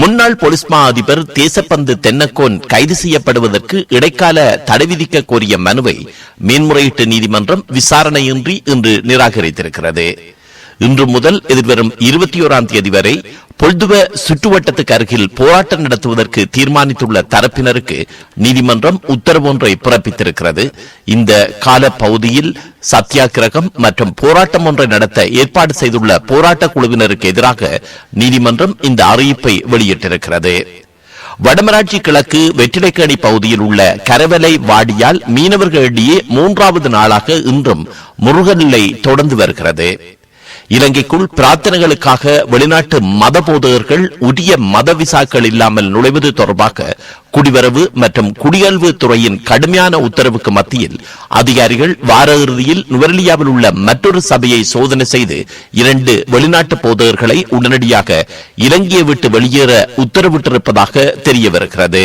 முன்னாள் போலீஸ் மா அதிபர் தேசப்பந்து தென்னக்கோன் கைது செய்யப்படுவதற்கு இடைக்கால தடை விதிக்க கோரிய மனுவை மேன்முறையீட்டு நீதிமன்றம் விசாரணையின்றி இன்று நிராகரித்திருக்கிறது. இன்று முதல் எதிர்வரும் இருபத்தி ஓராம் தேதி வரை பொல்துவ சுற்றுவட்டத்துக்கு அருகில் போராட்டம் நடத்துவதற்கு தீர்மானித்துள்ள தரப்பினருக்கு நீதிமன்றம் உத்தரவு ஒன்றை பிறப்பித்திருக்கிறது. இந்த கால பகுதியில் சத்தியாகிரகம் மற்றும் போராட்டம் ஒன்றை நடத்த ஏற்பாடு செய்துள்ள போராட்ட குழுவினருக்கு எதிராக நீதிமன்றம் இந்த அறிவிப்பை வெளியிட்டிருக்கிறது. வடமராட்சி கிழக்கு வெற்றிலைக்கேணி பகுதியில் உள்ள கரவலை வாடியால் மீனவர்களிடையே மூன்றாவது நாளாக இன்றும் முருகநிலை தொடர்ந்து வருகிறது. இலங்கைக்குள் பிரார்த்தனைகளுக்காக வெளிநாட்டு மத போதகர்கள் உரிய மத விசாக்கள் இல்லாமல் நுழைவது தொடர்பாக குடிவரவு மற்றும் குடியல்வு துறையின் கடுமையான உத்தரவுக்கு மத்தியில் அதிகாரிகள் வார இறுதியில் நுவரெலியாவில் உள்ள மற்றொரு சபையை சோதனை செய்து இரண்டு வெளிநாட்டு போதகர்களை உடனடியாக இலங்கையை விட்டு வெளியேற உத்தரவிட்டிருப்பதாக தெரிய வருகிறது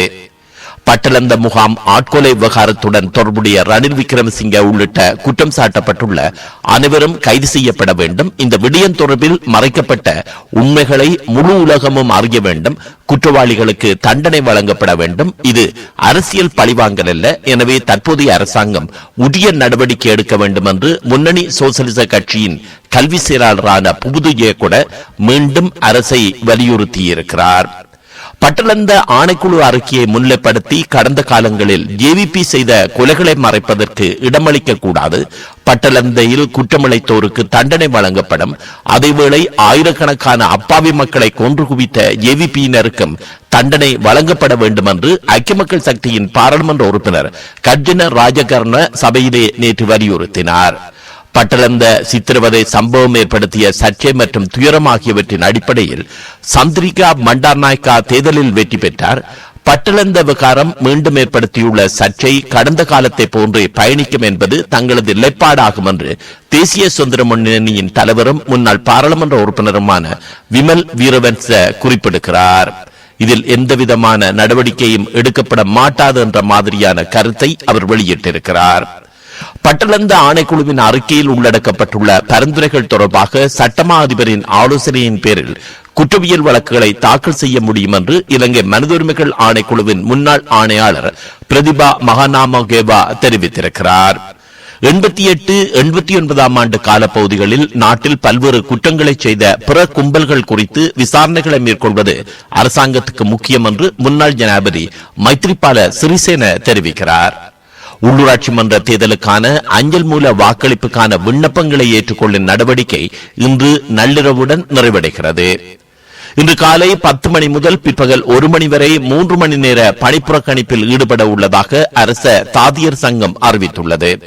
பட்டலந்த முகாம் ஆட்கொலை விவகாரத்துடன் தொடர்புடைய ரணில் விக்ரமசிங்க உள்ளிட்ட குற்றம் சாட்டப்பட்டுள்ள அனைவரும் கைது செய்யப்பட வேண்டும். இந்த விடயம் தொடர்பில் மறைக்கப்பட்ட உண்மைகளை முழு உலகமும் அறிய வேண்டும். குற்றவாளிகளுக்கு தண்டனை வழங்கப்பட வேண்டும். இது அரசியல் பழிவாங்கல் அல்ல. எனவே தற்போதைய அரசாங்கம் உரிய நடவடிக்கை எடுக்க வேண்டும் என்று முன்னணி சோசலிச கட்சியின் கல்வி செயலாளரான புபுது கூட மீண்டும் அரசை வலியுறுத்தியிருக்கிறார். பட்டளந்த ஆணைக்குழு அறிக்கையை முன்னிலைப்படுத்தி கடந்த காலங்களில் ஜேவிபி செய்த கொலைகளை மறைப்பதற்கு இடமளிக்க கூடாது. பட்டளந்தையில் குற்றமிழைத்தோருக்கு தண்டனை வழங்கப்படும். அதேவேளை ஆயிரக்கணக்கான அப்பாவி மக்களை கொன்று குவித்த ஜேவிபியினருக்கும் தண்டனை வழங்கப்பட வேண்டும் என்று ஐக்கிய மக்கள் சக்தியின் பாராளுமன்ற உறுப்பினர் கர்ஜன ராஜகர்ண சபையிலே நேற்று வலியுறுத்தினார். பட்டளந்த சித்திரவதை சம்பவம் ஏற்படுத்திய சர்ச்சை மற்றும் துயரம் ஆகியவற்றின் அடிப்படையில் சந்திரிகா மண்டார்நாயக்கா தேர்தலில் வெற்றி பெற்றார். பட்டளந்த விகாரம் மீண்டும் ஏற்படுத்தியுள்ள சர்ச்சை கடந்த காலத்தை போன்றே பயணிக்கும் என்பது தங்களது நிலைப்பாடாகும் என்று தேசிய சுதந்திர முன்னணியின் தலைவரும் முன்னாள் பாராளுமன்ற உறுப்பினருமான விமல் வீரவன்ச குறிப்பிடுகிறார். இதில் எந்தவிதமான நடவடிக்கையும் எடுக்கப்பட மாட்டாது என்ற மாதிரியான கருத்தை அவர் வெளியிட்டிருக்கிறார். பட்டளந்த ஆணைக்குழுவின் அறிக்கையில் உள்ளடக்கப்பட்டுள்ள பரிந்துரைகள் தொடர்பாக சட்டமா அதிபரின் ஆலோசனையின் பேரில் குற்றவியல் வழக்குகளை தாக்கல் செய்ய முடியும் என்று இலங்கை மனித உரிமைகள் ஆணைக்குழுவின் முன்னாள் ஆணையாளர் பிரதிபா மகாநாமகேவா தெரிவித்திருக்கிறார். எண்பத்தி எட்டு எண்பத்தி ஒன்பதாம் ஆண்டு காலப்பகுதிகளில் நாட்டில் பல்வேறு குற்றங்களை செய்த பிற கும்பல்கள் குறித்து விசாரணைகளை மேற்கொள்வது அரசாங்கத்துக்கு முக்கியம் என்று முன்னாள் ஜனாபதி மைத்ரிபால சிறிசேன தெரிவிக்கிறார். உள்ளூராட்சி மன்ற தேர்தலுக்கான அஞ்சல் மூல வாக்களிப்புக்கான விண்ணப்பங்களை ஏற்றுக்கொள்ளும் நடவடிக்கை இன்று நள்ளிரவுடன் நிறைவடைகிறது. இன்று காலை பத்து மணி முதல் பிற்பகல் ஒரு மணி வரை மூன்று மணி நேர பணிப்புறக்கணிப்பில் ஈடுபட உள்ளதாக அரச தாதியர் சங்கம் அறிவித்துள்ளது.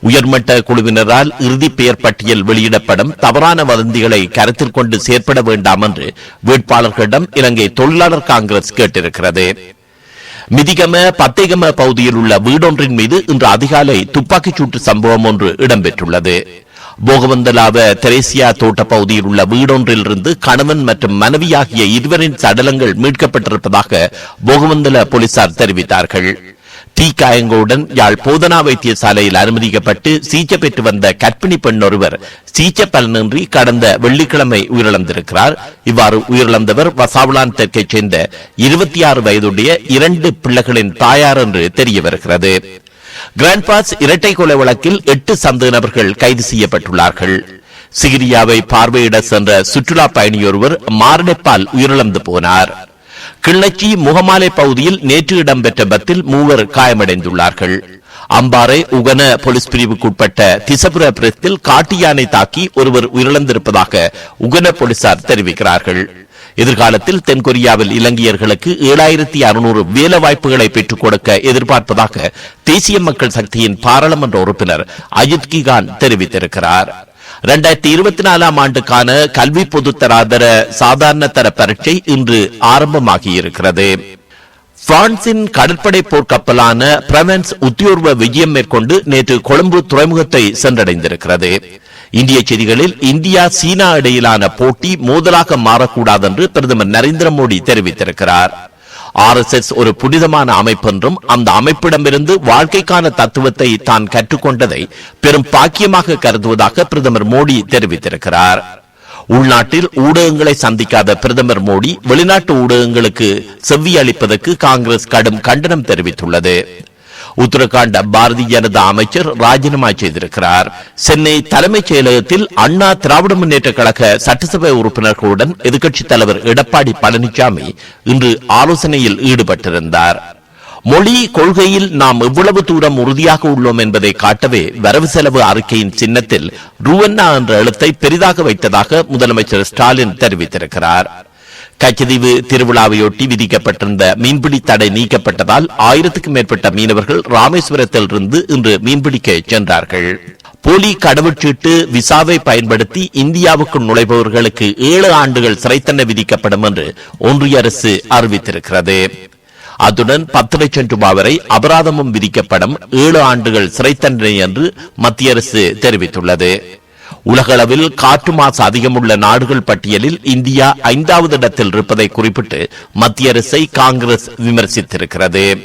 உயர்மட்ட குழுவினரால் இறுதி பெயர் பட்டியல் வெளியிடப்படும் தவறான வதந்திகளை கருத்தில் கொண்டு செயற்பட வேண்டாம் என்று வேட்பாளர்களிடம் இலங்கை தொழிலாளர் காங்கிரஸ் கேட்டிருக்கிறது. மிதிகம பத்தேகம பகுதியில் உள்ள வீடொன்றின் மீது இன்று அதிகாலை துப்பாக்கிச் சூட்டு சம்பவம் ஒன்று இடம்பெற்றுள்ளது. போகவந்தலாவ தெரேசியா தோட்ட பகுதியில் உள்ள வீடொன்றில் இருந்து கணவன் மற்றும் மனைவி ஆகிய இருவரின் சடலங்கள் மீட்கப்பட்டிருப்பதாக போகவந்தல போலீசார் தெரிவித்தார்கள். தீக்காயங்களுடன் யாழ் போதனா வைத்தியசாலையில் அனுமதிக்கப்பட்டு சிகிச்சை பெற்று வந்த கர்ப்பிணி பெண் ஒருவர் சிகிச்சை பலனின்றி கடந்த வெள்ளிக்கிழமை உயிரிழந்திருக்கிறார். இவ்வாறு உயிரிழந்தவர் வசாவுலான் தெற்கைச் சேர்ந்த இருபத்தி ஆறு வயதுடைய இரண்டு பிள்ளைகளின் தாயார் என்று தெரிய வருகிறது. கிராண்ட் பாஸ் இரட்டை கொலை வழக்கில் எட்டு சந்தேக நபர்கள் கைது செய்யப்பட்டுள்ளார்கள். சிகிரியாவை பார்வையிட சென்ற சுற்றுலா பயணியொருவர் மாரடைப்பால் உயிரிழந்து போனார். கிள்ளச்சி முகமாலை பகுதியில் நேற்று இடம்பெற்ற பத்தில் மூவர் காயமடைந்துள்ளார்கள். அம்பாறை உகன போலீஸ் பிரிவுக்குட்பட்ட திசபுர பிரத்தில் காட்டு யானை தாக்கி ஒருவர் உயிரிழந்திருப்பதாக உகன போலீசார் தெரிவிக்கிறார்கள். எதிர்காலத்தில் தென்கொரியாவில் இலங்கையர்களுக்கு ஏழாயிரத்தி அறுநூறு வேலை வாய்ப்புகளை பெற்றுக் கொடுக்க எதிர்பார்ப்பதாக தேசிய மக்கள் சக்தியின் பாராளுமன்ற உறுப்பினர் அஜித் கிகான் தெரிவித்திருக்கிறார். இரண்டாயிரத்தி இருபத்தி நாலாம் ஆண்டுக்கான கல்வி பொதுத்தராதர சாதாரண தர பரீட்சை இன்று ஆரம்பமாகியிருக்கிறது. பிரான்சின் கடற்படை போர்க்கப்பலான பிரவன்ஸ் உத்தியோர்வ விஜயம் மேற்கொண்டு நேற்று கொழும்பு துறைமுகத்தை சென்றடைந்திருக்கிறது. இந்திய செய்திகளில் இந்தியா சீனா இடையிலான போட்டி மோதலாக மாறக்கூடாது என்று பிரதமர் நரேந்திர மோடி தெரிவித்திருக்கிறார். ஆர் எஸ் எஸ் ஒரு புனிதமான அமைப்பென்றும் அந்த அமைப்பிடமிருந்து வாழ்க்கைக்கான தத்துவத்தை தான் கற்றுக்கொண்டதை பெரும் பாக்கியமாக கருதுவதாக பிரதமர் மோடி தெரிவித்திருக்கிறார். உள்நாட்டில் ஊடகங்களை சந்திக்காத பிரதமர் மோடி வெளிநாட்டு ஊடகங்களுக்கு செவ்வி அளிப்பதற்கு காங்கிரஸ் கடும் கண்டனம் தெரிவித்துள்ளது. உத்தரகாண்ட் பாரதிய ஜனதா அமைச்சர் ராஜினாமா செய்திருக்கிறார். சென்னை தலைமைச் செயலகத்தில் அண்ணா திராவிட முன்னேற்ற கழக சட்டசபை உறுப்பினர்களுடன் எதிர்க்கட்சித் தலைவர் எடப்பாடி பழனிசாமி இன்று ஆலோசனையில் ஈடுபட்டிருந்தார். மொழி கொள்கையில் நாம் எவ்வளவு தூரம் உறுதியாக உள்ளோம் என்பதை காட்டவே வரவு செலவு அறிக்கையின் சின்னத்தில் ரூவன்னா என்ற எழுத்தை பெரிதாக வைத்ததாக முதலமைச்சர் ஸ்டாலின் தெரிவித்திருக்கிறார். கச்சதீவு திருவிழாவையொட்டி விதிக்கப்பட்டிருந்த மீன்பிடி தடை நீக்கப்பட்டதால் ஆயிரத்துக்கும் மேற்பட்ட மீனவர்கள் ராமேஸ்வரத்தில் இருந்து இன்று மீன்பிடிக்க சென்றார்கள். போலி கடவுச்சீட்டு விசாவை பயன்படுத்தி இந்தியாவுக்கு நுழைபவர்களுக்கு ஏழு ஆண்டுகள் சிறை தண்டனை விதிக்கப்படும் என்று ஒன்றிய அரசு அறிவித்திருக்கிறது. அத்துடன் பத்து லட்சம் ரூபாய் வரை அபராதமும் விதிக்கப்படும் ஏழு ஆண்டுகள் சிறை தண்டனை என்று மத்திய அரசு தெரிவித்துள்ளது. உலகளவில் காற்று மாசு அதிகமுள்ள நாடுகள் பட்டியலில் இந்தியா ஐந்தாவது இடத்தில் இருப்பதை குறிப்பிட்டு மத்திய அரசை காங்கிரஸ் விமர்சித்திருக்கிறது.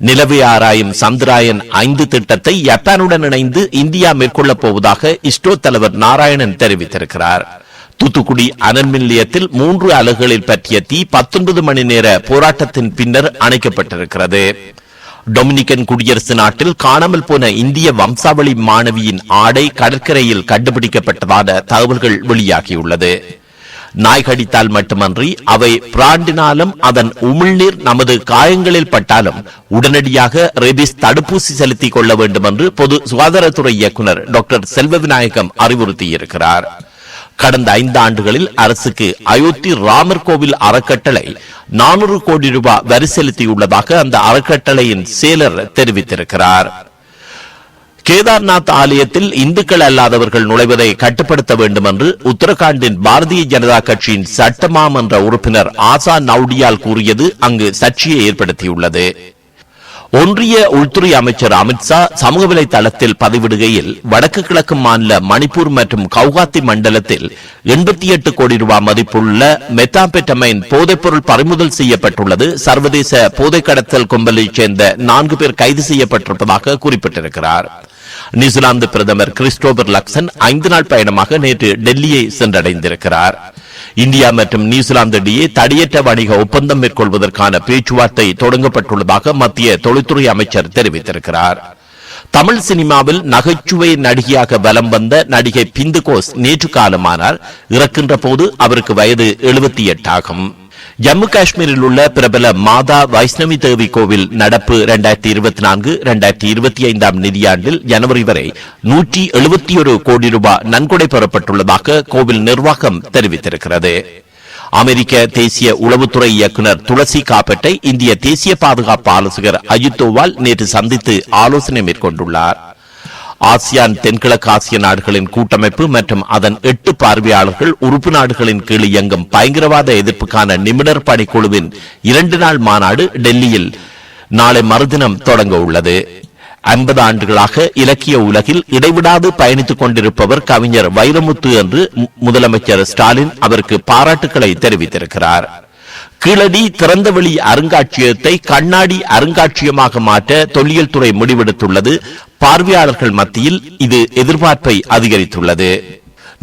நிலவை ஆராயும் சந்திராயன் ஐந்து திட்டத்தை ஜப்பானுடன் இணைந்து இந்தியா மேற்கொள்ளப் போவதாக இஸ்ரோ தலைவர் நாராயணன் தெரிவித்திருக்கிறார். தூத்துக்குடி அனல் நிலையத்தில் மூன்று அலகுகளில் பற்றிய தீ பத்தொன்பது மணி நேர போராட்டத்தின் பின்னர் அணைக்கப்பட்டிருக்கிறது. டொமினிக்கன் குடியரசு நாட்டில் காணாமல் போன இந்திய வம்சாவளி மாணவியின் ஆடை கடற்கரையில் கண்டுபிடிக்கப்பட்டதான தகவல்கள் வெளியாகியுள்ளது. நாய் கடித்தால் மட்டுமன்றி அவை பிராண்டினாலும் அதன் உமிழ்நீர் நமது காயங்களில் பட்டாலும் உடனடியாக ரெபிஸ் தடுப்பூசி செலுத்திக் கொள்ள வேண்டும் என்று பொது சுகாதாரத்துறை இயக்குநர் டாக்டர் செல்வ விநாயகம் அறிவுறுத்தியிருக்கிறார். கடந்த ஐந்து ஆண்டுகளில் அரசுக்கு அயோத்தி ராமர் கோவில் அறக்கட்டளை நானூறு கோடி ரூபாய் வரி செலுத்தியுள்ளதாக அந்த அறக்கட்டளையின் செயலர் தெரிவித்திருக்கிறார். கேதார்நாத் ஆலயத்தில் இந்துக்கள் அல்லாதவர்கள் நுழைவதை கட்டுப்படுத்த வேண்டும் என்று உத்தரகாண்டின் பாரதிய ஜனதா கட்சியின் சட்டமாமன்ற உறுப்பினர் ஆசா நவுடியால் கூறியது அங்கு சர்ச்சையை ஏற்படுத்தியுள்ளது. ஒன்றிய உள்துறை அமைச்சர் அமித்ஷா சமூக வலைதளத்தில் பதிவிடுகையில் வடக்கு கிழக்கு மாநில மணிப்பூர் மற்றும் கவுகாத்தி மண்டலத்தில் எண்பத்தி எட்டு கோடி ரூபாய் மதிப்புள்ள மெத்தாம்பெட்டமைன் போதைப்பொருள் பறிமுதல் செய்யப்பட்டுள்ளது. சர்வதேச போதை கடத்தல் கும்பலைச் சேர்ந்த நான்கு பேர் கைது செய்யப்பட்டிருப்பதாக குறிப்பிட்டிருக்கிறார். நியூசிலாந்து பிரதமர் கிறிஸ்டோபர் லக்சன் ஐந்து நாள் பயணமாக நேற்று டெல்லியை சென்றடைந்திருக்கிறார். இந்தியா மற்றும் நியூசிலாந்து இடையே தடையற்ற வணிக ஒப்பந்தம் மேற்கொள்வதற்கான பேச்சுவார்த்தை தொடங்கப்பட்டுள்ளதாக மத்திய தொழில்துறை அமைச்சர் தெரிவித்திருக்கிறார். தமிழ் சினிமாவில் நகைச்சுவை நடிகையாக வலம் வந்த நடிகை பிந்து கோஸ் நேற்று காலமானார் இறக்கின்ற போது அவருக்கு வயது எழுபத்தி எட்டாகும். ஜம்மு காஷ்மீரில் உள்ள பிரபல மாதா வைஷ்ணவி தேவி கோவில் நடப்பு இரண்டாயிரத்தி இருபத்தி நான்கு இரண்டாயிரத்தி இருபத்தி ஐந்தாம் நிதியாண்டில் ஜனவரி வரை நூற்றி எழுபத்தி ஒரு கோடி ரூபாய் நன்கொடை பெறப்பட்டுள்ளதாக கோவில் நிர்வாகம் தெரிவித்திருக்கிறது. அமெரிக்க தேசிய உளவுத்துறை இயக்குநர் துளசி காப்பட்டை இந்திய தேசிய பாதுகாப்பு ஆலோசகர் அஜித் தோவால் நேற்று சந்தித்து ஆலோசனை மேற்கொண்டுள்ளார். ஆசியான் தென்கிழக்கு ஆசிய நாடுகளின் கூட்டமைப்பு மற்றும் அதன் எட்டு பார்வையாளர்கள் உறுப்பு நாடுகளின் கீழ் இயங்கும் பயங்கரவாத எதிர்ப்புக்கான நிபுணர் பணிக்குழுவின் இரண்டு நாள் மாநாடு டெல்லியில் நாளை மறுதினம் தொடங்க உள்ளது. ஐம்பது ஆண்டுகளாக இலக்கிய உலகில் இடைவிடாது பயணித்துக் கொண்டிருப்பவர் கவிஞர் வைரமுத்து என்று முதலமைச்சர் ஸ்டாலின் அவருக்கு பாராட்டுக்களை தெரிவித்திருக்கிறார். கிழடி திறந்தவெளி அருங்காட்சியகத்தை கண்ணாடி அருங்காட்சியகமாக மாற்ற தொல்லியல் துறை முடிவெடுத்துள்ளது. பார்வையாளர்கள் மத்தியில் இது எதிர்பார்ப்பை அதிகரித்துள்ளது.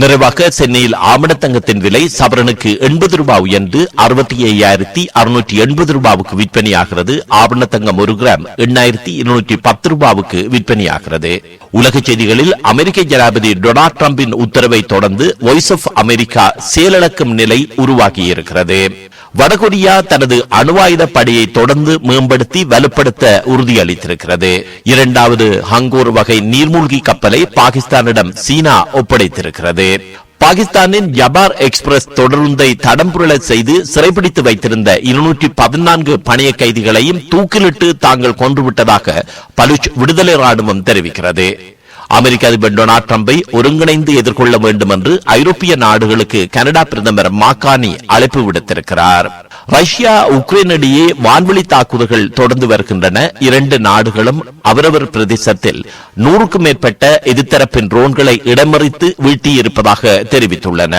நிறைவாக சென்னையில் ஆமணத்தங்கத்தின் விலை சவரனுக்கு எண்பது ரூபாய் உயர்ந்து அறுபத்தி ஐயாயிரத்தி அறுநூற்றி எண்பது ரூபாவுக்கு விற்பனையாகிறது. ஆபரணத்தங்கம் ஒரு கிராம் எண்ணாயிரத்தி இருநூற்றி பத்து ரூபாவுக்கு விற்பனையாகிறது. உலக செய்திகளில் அமெரிக்க ஜனாதிபதி டொனால்ட் டிரம்பின் உத்தரவை தொடர்ந்து வாய்ஸ் ஆஃப் அமெரிக்கா செயலிழக்கும் நிலை உருவாகியிருக்கிறது. வடகொரியா தனது அணுவாயுத படையை தொடர்ந்து மேம்படுத்தி வலுப்படுத்த உறுதியளித்திருக்கிறது. இரண்டாவது ஹங்கோர் வகை நீர்மூழ்கி கப்பலை பாகிஸ்தானிடம் சீனா ஒப்படைத்திருக்கிறது. பாகிஸ்தானின் ஜபார் எக்ஸ்பிரஸ் தொடருந்தை தடம்புரள செய்து சிறைபிடித்து வைத்திருந்த இருநூற்றி பதினான்கு பணைய கைதிகளையும் தூக்கிலிட்டு தாங்கள் கொன்றுவிட்டதாக பலுச் விடுதலை ராணுவம் தெரிவிக்கிறது. அமெரிக்க அதிபர் டொனால்டு டிரம்பை ஒருங்கிணைந்து எதிர்கொள்ள வேண்டும் என்று ஐரோப்பிய நாடுகளுக்கு கனடா பிரதமர் மாக்கானி அழைப்பு விடுத்திருக்கிறார். ரஷ்யா உக்ரைன் இடையே வான்வெளி தாக்குதல்கள் தொடர்ந்து வருகின்றன. இரண்டு நாடுகளும் அவரவர் பிரதேசத்தில் நூறுக்கும் மேற்பட்ட எதிர்த்தரப்பின் ட்ரோன்களை இடமறித்து வீழ்த்தியிருப்பதாக தெரிவித்துள்ளன.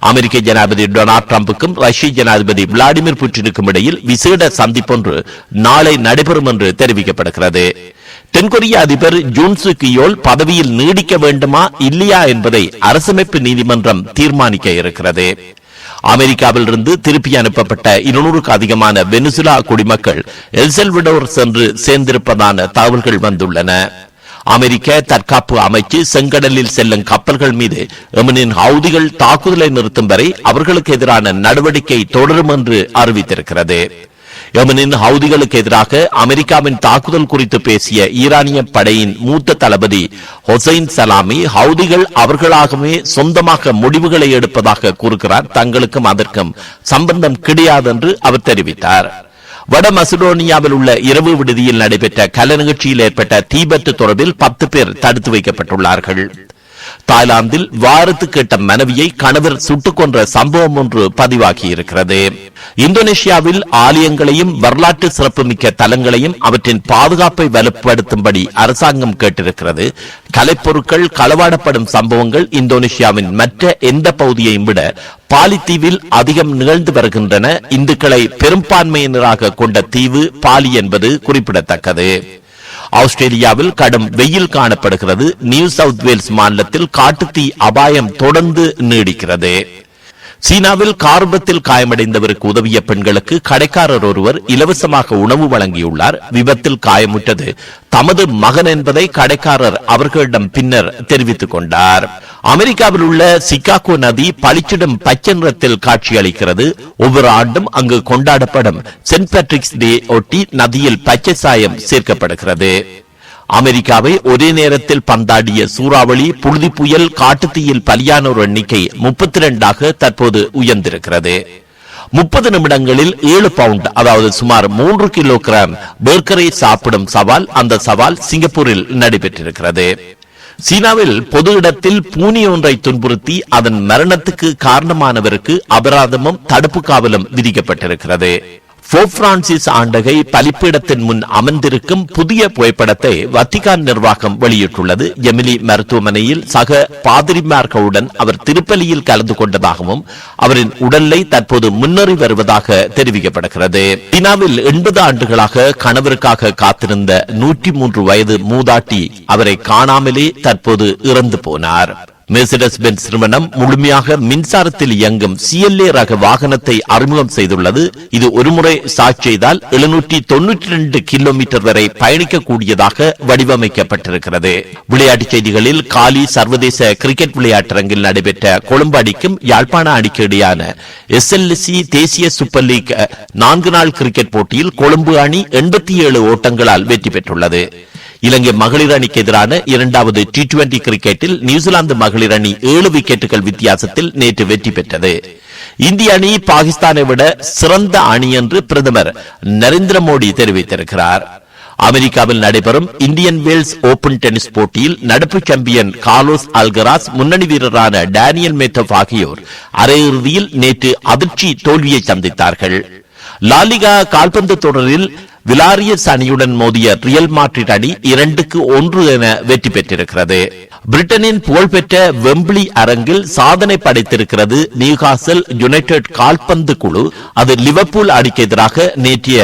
அமெரிக்க ஜனாதிபதி டொனால்ட் ட்ரம்புக்கும் ரஷ்ய ஜனாதிபதி விளாடிமிர் புட்டினுக்கும் இடையில் விசேட சந்திப்பொன்று நாளை நடைபெறும் என்று தெரிவிக்கப்படுகிறது. தென்கொரிய அதிபர் ஜூன் கியோல் பதவியில் நீடிக்க வேண்டுமா இல்லையா என்பதை அரசமைப்பு நீதிமன்றம் தீர்மானிக்க இருக்கிறது. அமெரிக்காவில் இருந்து திருப்பி அனுப்பப்பட்ட இருநூறுக்கு அதிகமான வெனிசுலா குடிமக்கள் எல்செல்விடோர் சென்று சேர்ந்திருப்பதான தகவல்கள் வந்துள்ளன. அமெரிக்க தற்காப்பு அமைச்சு செங்கடலில் செல்லும் கப்பல்கள் மீது எமனின் ஹவுதிகள் தாக்குதலை நிறுத்தும் வரை அவர்களுக்கு எதிரான நடவடிக்கை தொடரும் என்று அறிவித்திருக்கிறது. யமனின் ஹவுதிகளுக்கு எதிராக அமெரிக்காவின் தாக்குதல் குறித்து பேசிய ஈரானிய படையின் மூத்த தளபதி ஹொசைன் சலாமி ஹவுதிகள் அவர்களாகவே சொந்தமாக முடிவுகளை எடுப்பதாக கூறுகிறார். தங்களுக்கும் அதற்கும் சம்பந்தம் கிடையாது என்று அவர் தெரிவித்தார். வட மசிடோனியாவில் உள்ள இரவு விடுதியில் நடைபெற்ற கல நிகழ்ச்சியில் ஏற்பட்ட தீபத்து தொடர்பில் பத்து பேர் தடுத்து வைக்கப்பட்டுள்ளார்கள். தாய்லாந்தில் வாரத்து கேட்ட மனைவியை கணவர் சுட்டுக் கொன்ற சம்பவம் ஒன்று பதிவாகியிருக்கிறது. இந்தோனேஷியாவில் ஆலயங்களையும் வரலாற்று சிறப்புமிக்க தலங்களையும் அவற்றின் பாதுகாப்பை வலுப்படுத்தும்படி அரசாங்கம் கேட்டிருக்கிறது. கலைப்பொருட்கள் களவாடப்படும் சம்பவங்கள் இந்தோனேஷியாவின் மற்ற எந்த பகுதியையும் விட பாலித்தீவில் அதிகம் நிகழ்ந்து வருகின்றன. இந்துக்களை பெரும்பான்மையினராக கொண்ட தீவு பாலி என்பது குறிப்பிடத்தக்கது. ஆஸ்திரேலியாவில் கடும் வெயில் காணப்படுகிறது. நியூ சவுத் வேல்ஸ் மாநிலத்தில் காட்டுத்தீ அபாயம் தொடர்ந்து நீடிக்கிறது. சீனாவில் கார்பத்தில் காயமடைந்தவருக்கு உதவிய பெண்களுக்கு கடைக்காரர் ஒருவர் இலவசமாக உணவு வழங்கியுள்ளார். விபத்தில் காயமுற்றது. தமது மகன் என்பதை கடைக்காரர் அவர்களிடம் பின்னர் தெரிவித்துக் கொண்டார். அமெரிக்காவில் உள்ள சிகாகோ நதி பளிச்சிடும் பச்சை நிறத்தில் காட்சியளிக்கிறது. ஒவ்வொரு ஆண்டும் அங்கு கொண்டாடப்படும் சென்ட் பேட்ரிக்ஸ் டே ஒட்டி நதியில் பச்சை சாயம் சேர்க்கப்படுகிறது. அமெரிக்காவை ஒரே நேரத்தில் பந்தாடிய சூறாவளி புழுதி புயல் காட்டுத்தீயில் பலியானோர் எண்ணிக்கை முப்பத்தி இரண்டாக தற்போது உயர்ந்திருக்கிறது. முப்பது நிமிடங்களில் ஏழு பவுண்ட் அதாவது சுமார் மூன்று கிலோ கிராம் பேர்கரை சாப்பிடும் சவால் அந்த சவால் சிங்கப்பூரில் நடைபெற்றிருக்கிறது. சீனாவில் பொது இடத்தில் பூனி ஒன்றை துன்புறுத்தி அதன் மரணத்துக்கு காரணமானவருக்கு அபராதமும் தடுப்பு காவலும் விதிக்கப்பட்டிருக்கிறது. போப் பிரான்சிஸ் ஆண்டகை பலிப்பீடத்தின் முன் அமர்ந்திருக்கும் புதிய புகைப்படத்தை வத்திகான் நிர்வாகம் வெளியிட்டுள்ளது. எமிலி மருத்துவமனையில் சக பாதிரிமார்களுடன் அவர் திருப்பலியில் கலந்து கொண்டதாகவும் அவரின் உடல்நிலை தற்போது முன்னேறி வருவதாக தெரிவிக்கப்படுகிறது. சீனாவில் எண்பது ஆண்டுகளாக கணவருக்காக காத்திருந்த நூற்றி மூன்று வயது மூதாட்டி அவரை காணாமலே தற்போது இறந்து போனார். மெர்சிடஸ் பென்ஸ் நிறுவனம் முழுமையாக மின்சாரத்தில் இயங்கும் சிஎல்ஏ ரக வாகனத்தை அறிமுகம் செய்துள்ளது. இது ஒருமுறை ஸ்டார்ட் செய்தால் எழுநூற்றி தொன்னூற்றி ரெண்டு கிலோமீட்டர் வரை பயணிக்கக்கூடியதாக வடிவமைக்கப்பட்டிருக்கிறது. விளையாட்டுச் செய்திகளில் காலி சர்வதேச கிரிக்கெட் விளையாட்டரங்கில் நடைபெற்ற கொழும்பு அணிக்கும் யாழ்ப்பாண அணிக்கு இடையான சி தேசிய சூப்பர் லீக் நான்கு நாள் கிரிக்கெட் போட்டியில் கொழும்பு அணி எண்பத்தி ஏழு ஓட்டங்களால் வெற்றி பெற்றுள்ளது. இலங்கை மகளிர் அணிக்கு எதிரான இரண்டாவது டி டுவெண்டி கிரிக்கெட்டில் நியூசிலாந்து மகளிர் அணி ஏழு விக்கெட்டுகள் வித்தியாசத்தில் நேற்று வெற்றி பெற்றது. இந்திய அணி பாகிஸ்தானை விட சிறந்த அணி என்று பிரதமர் நரேந்திர மோடி தெரிவித்திருக்கிறார். அமெரிக்காவில் நடைபெறும் இந்தியன் வேல்ஸ் ஓபன் டென்னிஸ் போட்டியில் நடப்பு சாம்பியன் கார்லோஸ் அல்கராஸ் முன்னணி வீரரான டேனியல் மேத்தப் ஆகியோர் அரையிறுதியில் நேற்று அதிர்ச்சி தோல்வியை சந்தித்தார்கள். லாலிகா கால்பந்து தொடரில் விலாரியஸ் அணியுடன் மோதிய ரியல் மாட்ரிட் அணி இரண்டுக்கு ஒன்று என வெற்றி பெற்றிருக்கிறது. பிரிட்டனின் புகழ்பெற்ற வெம்பிளி அரங்கில் சாதனை படைத்திருக்கிறது நியூகாசல் யுனைடெட் கால்பந்து குழு. அது லிவர்பூல் அணிக்கு எதிராக நேற்றைய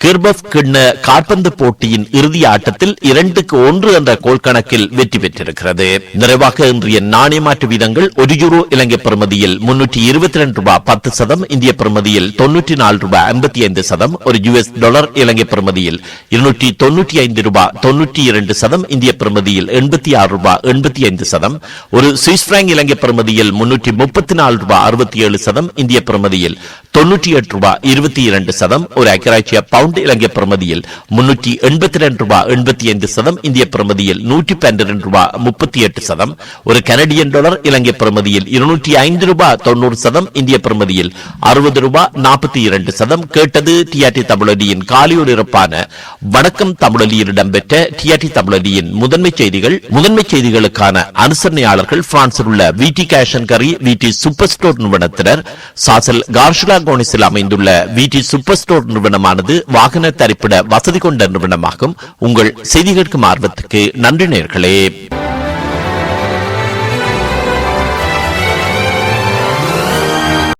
கிர்பஃப் கிண்ண கால்பந்து போட்டியின் இறுதி ஆட்டத்தில் இரண்டுக்கு ஒன்று என்ற கோல் கணக்கில் வெற்றி பெற்றிருக்கிறது. நிறைவாக இன்றைய நாணய மாற்று வீதங்கள் ஒரு யூரோ இலங்கை பெறுமதியில் முன்னூற்றி இருபத்தி ரெண்டு ரூபாய் பத்து சதம் இந்திய பெறுமதியில் தொன்னூற்றி நாலு ரூபாய் ஐம்பத்தி ஐந்து சதம் ஒரு யுஎஸ் டாலர் இலங்கை பெறுமதியில் இருநூற்றி தொன்னூற்றி ஐந்து ரூபாய் தொன்னூற்றி இரண்டு சதம் இந்திய பெறுமதியில் எண்பத்தி ஆறு ரூபாய் எண்பத்தி ஐந்து சதம் ஒரு சுவிஸ் பிராங்க் இலங்கை பெறுமதியில் முன்னூற்றி முப்பத்தி நாலு ரூபாய் அறுபத்தி ஏழு சதம் இந்திய பெறுமதியில் தொன்னூற்றி எட்டு ரூபாய் இருபத்தி இரண்டு சதம் ஒரு அக்கராட்சிய பவுண்ட் பவுண்ட் இலங்கை பிரமதியில் முன்னூற்றி எண்பத்தி ரெண்டு ரூபாய் எண்பத்தி ஐந்து சதம் இந்திய பிரமதியில் நூற்றி பன்னிரண்டு ரூபாய் முப்பத்தி எட்டு சதம். ஒரு கனடியன் டாலர் இலங்கை பிரமதியில் இருநூற்றி ஐந்து ரூபாய் தொண்ணூறு சதம் இந்திய பிரமதியில் அறுபது ரூபாய் நாற்பத்தி இரண்டு சதம். கேட்டது டிஆர்டி காலியொலிரப்பான வணக்கம் தமிழொலியில் இடம்பெற்ற டிஆர்டி தமிழொலியின் முதன்மை செய்திகள். முதன்மை செய்திகளுக்கான அனுசரணையாளர்கள் பிரான்சில் உள்ள விடி கேஷன் கரி விடி சூப்பர் ஸ்டோர் நிறுவனத்தினர். சாசல் கார்ஷுலா கோனிஸில் அமைந்துள்ள விடி சூப்பர் ஸ்டோர் நிறுவனமானது வாகன தரிப்பிட வசதி கொண்ட நிறுவனமாகும். உங்கள் செய்தி கேட்கும் ஆர்வத்துக்கு நன்றி நேர்களே.